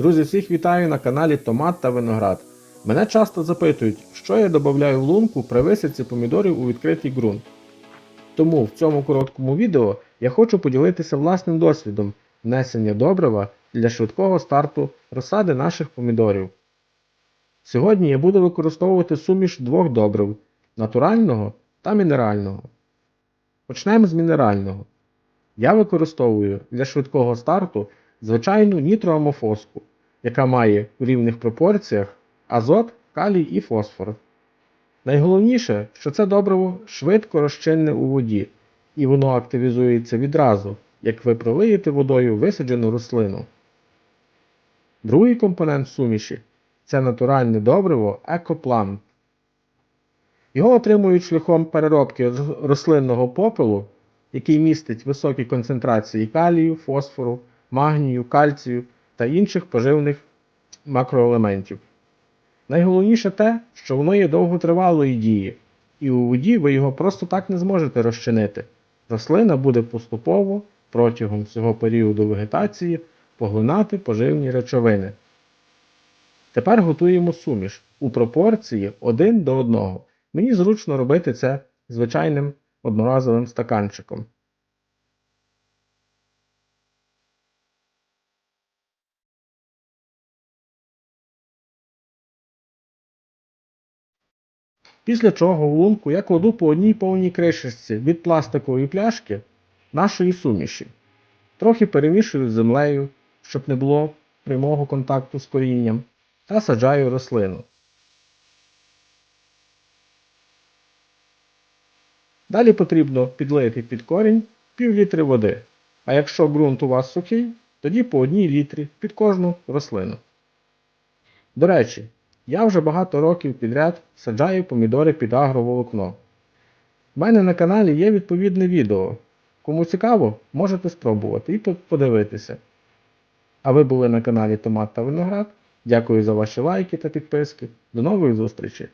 Друзі, всіх вітаю на каналі Томат та Виноград. Мене часто запитують, що я додаю в лунку при висадці помідорів у відкритий ґрунт. Тому в цьому короткому відео я хочу поділитися власним досвідом внесення добрива для швидкого старту розсади наших помідорів. Сьогодні я буду використовувати суміш двох добрив натурального та мінерального. Почнемо з мінерального. Я використовую для швидкого старту звичайну нітроамофоску, яка має у рівних пропорціях азот, калій і фосфор. Найголовніше, що це добриво швидко розчинне у воді, і воно активізується відразу, як ви пролиєте водою висаджену рослину. Другий компонент суміші це натуральне добриво Екоплан. Його отримують шляхом переробки рослинного попелу, який містить високі концентрації калію, фосфору, магнію, кальцію та інших поживних макроелементів. Найголовніше те, що воно є довготривалої дії, і у воді ви його просто так не зможете розчинити. Рослина буде поступово протягом всього періоду вегетації поглинати поживні речовини. Тепер готуємо суміш у пропорції 1 до 1. Мені зручно робити це звичайним одноразовим стаканчиком. Після чого в лунку я кладу по одній повній кришечці від пластикової пляшки нашої суміші. Трохи перемішую з землею, щоб не було прямого контакту з корінням, та саджаю рослину. Далі потрібно підлити під корінь пів літри води, а якщо ґрунт у вас сухий, тоді по одній літрі під кожну рослину. До речі, я вже багато років підряд саджаю помідори під агроволокно. У мене на каналі є відповідне відео. Кому цікаво, можете спробувати і подивитися. А ви були на каналі Томат та Виноград. Дякую за ваші лайки та підписки. До нових зустрічей!